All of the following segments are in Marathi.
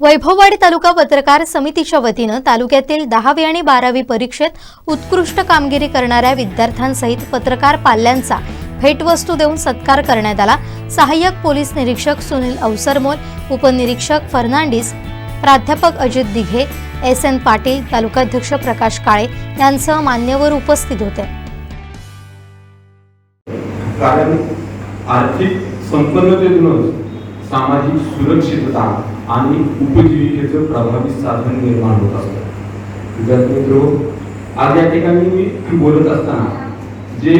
वैभववाडी तालुका पत्रकार समितीच्या वतीनं तालुक्यातील दहावी आणि बारावी परीक्षेत उत्कृष्ट कामगिरी करणाऱ्या विद्यार्थ्यांसहित पत्रकार पाल्यांचा भेटवस्तू देऊन सत्कार करण्यात आला. सहाय्यक पोलीस निरीक्षक सुनील अवसरमोल उपनिरीक्षक फर्नांडिस प्राध्यापक अजित दिघे एस एन पाटील तालुकाध्यक्ष प्रकाश काळे यांसह मान्यवर उपस्थित होते. आर्थिक सामाजिक सुरक्षितता आणि उपजीविकेचं प्रभावी साधन निर्माण होत असतं. विद्यार्थी मित्र आज या ठिकाणी मी बोलत असताना जे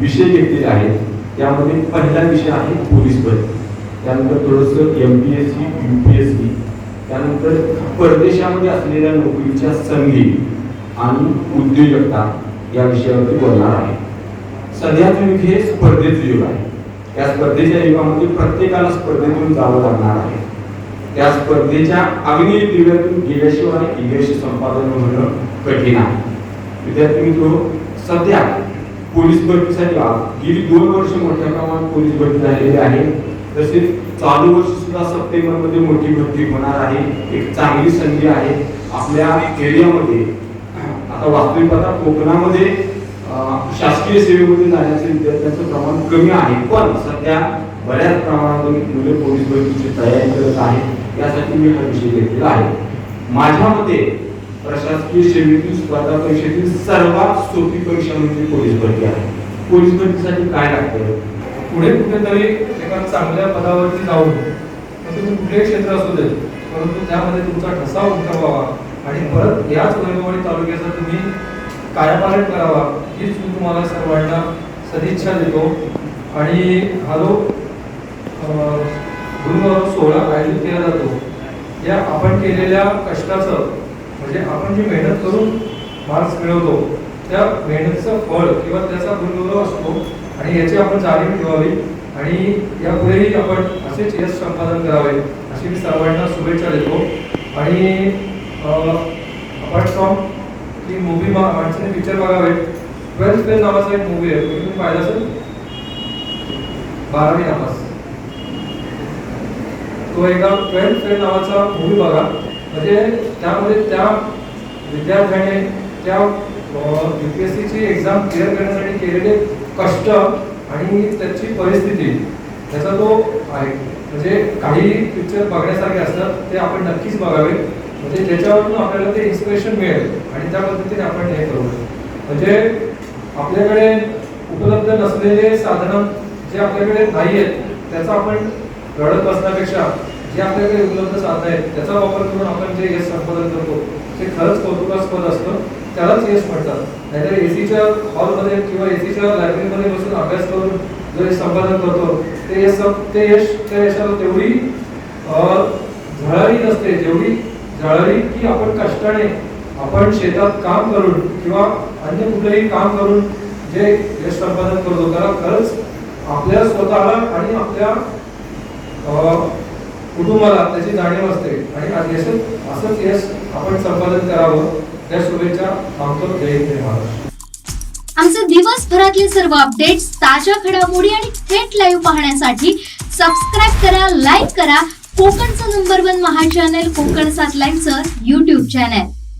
विषय घेतलेले आहेत त्यामध्ये पहिला विषय आहे पोलीस भरती त्यानंतर थोडंसं M P S C U P S C त्यानंतर परदेशामध्ये असलेल्या नोकरीच्या संधी आणि उद्योजकता या विषयावरती बोलणार आहे. सध्याचं युग हे स्पर्धेचं युग आहे. या स्पर्धेच्या युगामध्ये प्रत्येकाला स्पर्धेतून जावं लागणार आहे. त्या स्पर्धेच्या अग्नी दिव्यातून गेल्याशिवाय यश संपादन होणं कठीण आहे. विद्यार्थी मित्र सध्या पोलीस भरतीसाठी गेली दोन वर्ष मोठ्या प्रमाणात पोलीस भरती झालेली आहे. तसेच चालू वर्ष सुद्धा सप्टेंबरमध्ये मोठी भरती होणार आहे. एक चांगली संधी आहे. आपल्या एरियामध्ये आता वास्तविक आता कोकणामध्ये शासकीय सेवेमध्ये जाण्याचे विद्यार्थ्यांचं प्रमाण कमी आहे पण सध्या बऱ्याच प्रमाणात मुले पोलीस भरतीची तयारी करत आहेत यासाठी मी हा विषय घेतलेला आहे. माझ्या मते प्रशासकीय सेवेतील स्पर्धा परीक्षेतील सर्वात सोपी परीक्षा म्हणजे पोलीस भरती आहे. पोलीस भरतीसाठी काय लागतं? पुढे कुठेतरी एका चांगल्या पदावरती जाऊन तुम्ही कुठलेही क्षेत्र असू दे परंतु त्यामध्ये तुमचा ठसा उमटवावा आणि परत याच वैभववाडी तालुक्याचा तुम्ही कार्यपालन करावा. हीच मी तुम्हाला सर्वांना सदिच्छा देतो. आणि हा जो गुरुवार सोहळा आयोजित केला जातो या आपण केलेल्या कष्टाचं म्हणजे आपण जी मेहनत करून मार्क्स मिळवतो त्या मेहनतीचं फळ किंवा त्याचा गुणगौरव असतो आणि याची आपण जाणीव ठेवावी. आणि यापुढेही आपण असेच यश संपादन करावे अशी मी सर्वांना शुभेच्छा देतो. आणि अपार्ट फ्रॉम की मूवी मा माणसाने पिक्चर बघावे ट्वेल्थ फेल नावाचा एक मूवी आहे तुम्ही पाहिला असेल बारावी नापास तो एकदा ट्वेल्थ फेल नावाचा मूवी बघा। म्हणजे त्यामध्ये त्या विद्यार्थ्याने त्या यू पी एस सीची एक्झाम क्लिअर करण्यासाठी केलेले कष्ट आणि त्याची परिस्थिती त्याचा तो आहे. म्हणजे काही पिक्चर बघण्यासारखे असतात ते आपण नक्कीच बघावे. म्हणजे त्याच्यावरून आपल्याला ते इन्स्पिरेशन मिळेल आणि त्या पद्धतीने आपण हे करू. म्हणजे आपल्याकडे उपलब्ध नसलेले साधनं जे आपल्याकडे नाही आहेत त्याचा आपण रडत बसण्यापेक्षा जे आपल्याकडे उपलब्ध साधनं आहेत त्याचा वापर करून आपण जे यश संपादन करतो ते खरंच कौतुकास्पद असतं त्यालाच यश म्हणतात. नाहीतर एसीच्या हॉलमध्ये किंवा एसीच्या लायब्ररीमध्ये बसून अभ्यास करून जो यश संपादन करतो ते यश ते यश त्या यशाला तेवढी झळाळी नसते जेवढी झळाळी की आपण कष्टाने आपण शेतात काम करून किंवा अन्य कुठलंही काम करून जे यश संपादन करतो त्याला खरंच आपल्या स्वतःला आणि आपल्या कुटुंबाला त्याची जाणीव असते. आणि आज यश असंच यश आपण संपादन करावं त्या शुभेच्छा मागतो. जय हिंद महाराष्ट्र आमचे दिवसभरातले सर्व अपडेट्स ताज्या घडामोडी आणि थेट लाईव्ह पाहण्यासाठी सबस्क्राईब करा लाईक करा. कोकणचं नंबर वन महा चॅनल कोकण सात लाईनचं युट्यूब चॅनल